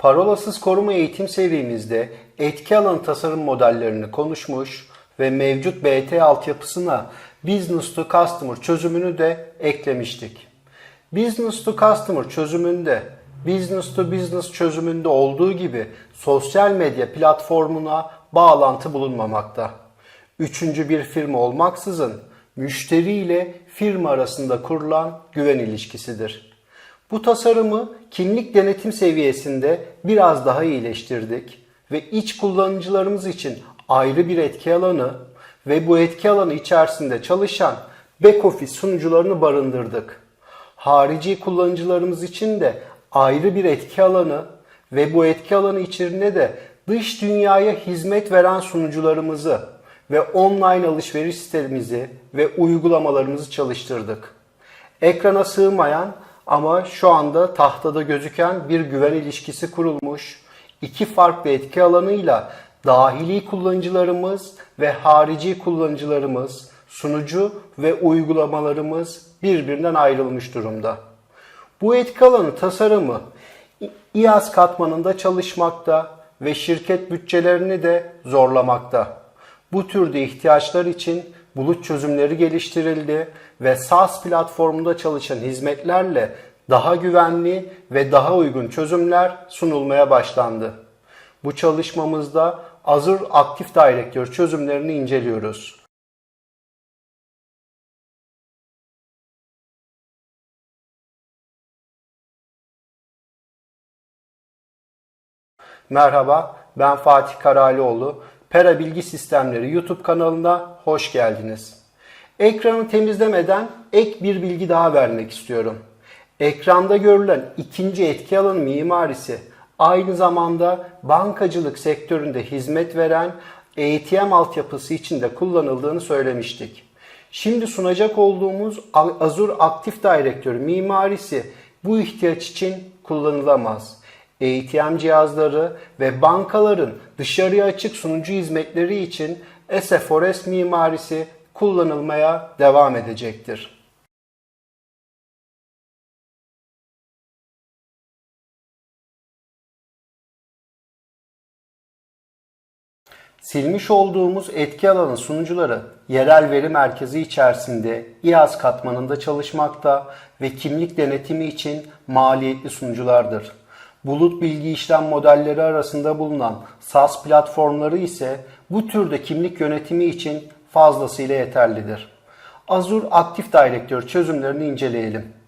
Parolasız koruma eğitim serimizde etki alanı tasarım modellerini konuşmuş ve mevcut BT altyapısına Business to Customer çözümünü de eklemiştik. Business to Customer çözümünde Business to Business çözümünde olduğu gibi sosyal medya platformuna bağlantı bulunmamakta. Üçüncü bir firma olmaksızın müşteri ile firma arasında kurulan güven ilişkisidir. Bu tasarımı kimlik denetim seviyesinde biraz daha iyileştirdik ve iç kullanıcılarımız için ayrı bir etki alanı ve bu etki alanı içerisinde çalışan back office sunucularını barındırdık. Harici kullanıcılarımız için de ayrı bir etki alanı ve bu etki alanı içerisinde de dış dünyaya hizmet veren sunucularımızı ve online alışveriş sitemizi ve uygulamalarımızı çalıştırdık. Ekrana sığmayan ama şu anda tahtada gözüken bir güven ilişkisi kurulmuş. İki farklı etki alanıyla dahili kullanıcılarımız ve harici kullanıcılarımız, sunucu ve uygulamalarımız birbirinden ayrılmış durumda. Bu etki alanı tasarımı İAS katmanında çalışmakta ve şirket bütçelerini de zorlamakta. Bu türde ihtiyaçlar için bulut çözümleri geliştirildi ve SaaS platformunda çalışan hizmetlerle daha güvenli ve daha uygun çözümler sunulmaya başlandı. Bu çalışmamızda Azure Active Directory çözümlerini inceliyoruz. Merhaba, ben Fatih Karalioğlu. Pera Bilgi Sistemleri YouTube kanalına hoş geldiniz. Ekranı temizlemeden ek bir bilgi daha vermek istiyorum. Ekranda görülen ikinci etki alanı mimarisi aynı zamanda bankacılık sektöründe hizmet veren ATM altyapısı için de kullanıldığını söylemiştik. Şimdi sunacak olduğumuz Azure Active Directory mimarisi bu ihtiyaç için kullanılamaz. ATM cihazları ve bankaların dışarıya açık sunucu hizmetleri için SFORES mimarisi kullanılmaya devam edecektir. Silmiş olduğumuz etki alanı sunucuları yerel veri merkezi içerisinde İHAZ katmanında çalışmakta ve kimlik denetimi için maliyetli sunuculardır. Bulut bilgi işlem modelleri arasında bulunan SaaS platformları ise bu türde kimlik yönetimi için fazlasıyla yeterlidir. Azure Active Directory çözümlerini inceleyelim.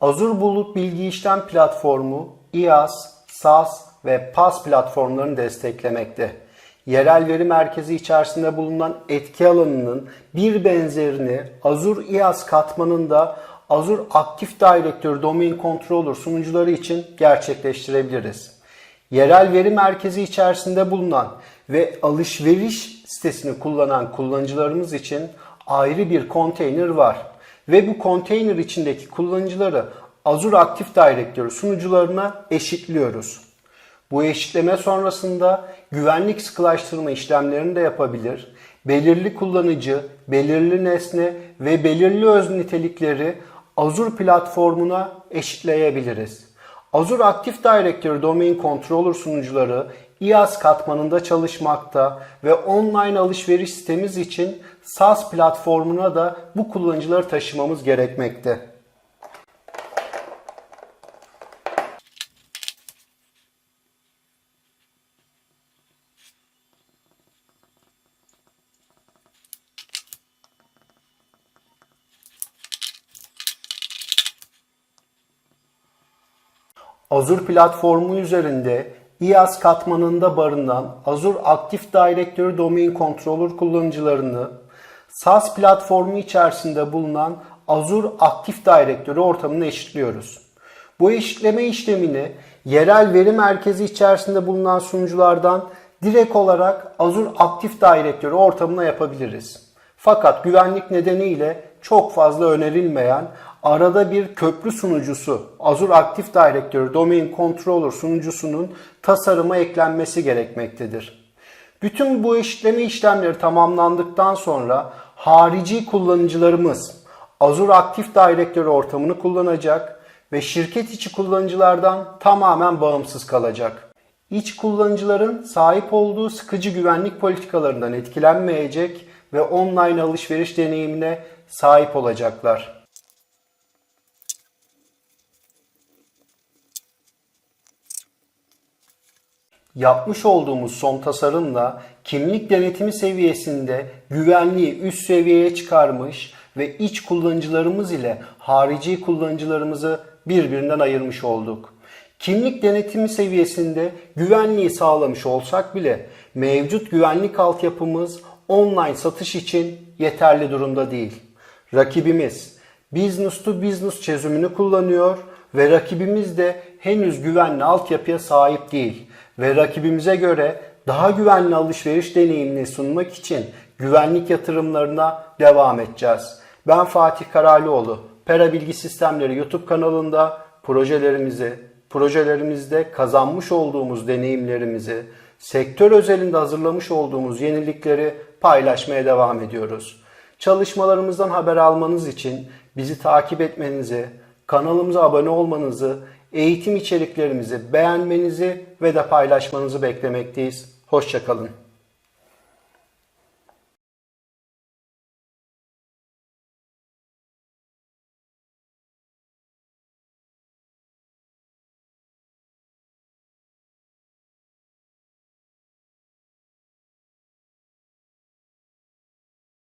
Azure Bulut Bilgi İşlem Platformu IaaS, SaaS ve PaaS platformlarını desteklemekte. Yerel veri merkezi içerisinde bulunan etki alanının bir benzerini Azure IaaS katmanında Azure Active Directory Domain Controller sunucuları için gerçekleştirebiliriz. Yerel veri merkezi içerisinde bulunan ve alışveriş sitesini kullanan kullanıcılarımız için ayrı bir konteyner var ve bu konteyner içindeki kullanıcıları Azure Active Directory sunucularına eşitliyoruz. Bu eşitleme sonrasında güvenlik sıkılaştırma işlemlerini de yapabilir. Belirli kullanıcı, belirli nesne ve belirli öz nitelikleri Azure platformuna eşitleyebiliriz. Azure Active Directory Domain Controller sunucuları IaaS katmanında çalışmakta ve online alışveriş sitemiz için SaaS platformuna da bu kullanıcıları taşımamız gerekmekte. Azure platformu üzerinde IaaS katmanında barınan Azure Active Directory Domain Controller kullanıcılarını SaaS platformu içerisinde bulunan Azure Active Directory ortamına eşitliyoruz. Bu eşitleme işlemini yerel veri merkezi içerisinde bulunan sunuculardan direkt olarak Azure Active Directory ortamına yapabiliriz. Fakat güvenlik nedeniyle çok fazla önerilmeyen arada bir köprü sunucusu Azure Active Directory Domain Controller sunucusunun tasarıma eklenmesi gerekmektedir. Bütün bu eşitleme işlemleri tamamlandıktan sonra harici kullanıcılarımız Azure Active Directory ortamını kullanacak ve şirket içi kullanıcılardan tamamen bağımsız kalacak. İç kullanıcıların sahip olduğu sıkıcı güvenlik politikalarından etkilenmeyecek ve online alışveriş deneyimine sahip olacaklar. Yapmış olduğumuz son tasarımla kimlik denetimi seviyesinde güvenliği üst seviyeye çıkarmış ve iç kullanıcılarımız ile harici kullanıcılarımızı birbirinden ayırmış olduk. Kimlik denetimi seviyesinde güvenliği sağlamış olsak bile mevcut güvenlik altyapımız online satış için yeterli durumda değil. Rakibimiz business to business çözümünü kullanıyor ve rakibimiz de henüz güvenli altyapıya sahip değil ve rakibimize göre daha güvenli alışveriş deneyimini sunmak için güvenlik yatırımlarına devam edeceğiz. Ben Fatih Karalioğlu. Pera Bilgi Sistemleri YouTube kanalında projelerimizi, projelerimizde kazanmış olduğumuz deneyimlerimizi, sektör özelinde hazırlamış olduğumuz yenilikleri paylaşmaya devam ediyoruz. Çalışmalarımızdan haber almanız için bizi takip etmenizi, kanalımıza abone olmanızı, eğitim içeriklerimizi beğenmenizi ve de paylaşmanızı beklemekteyiz. Hoşçakalın.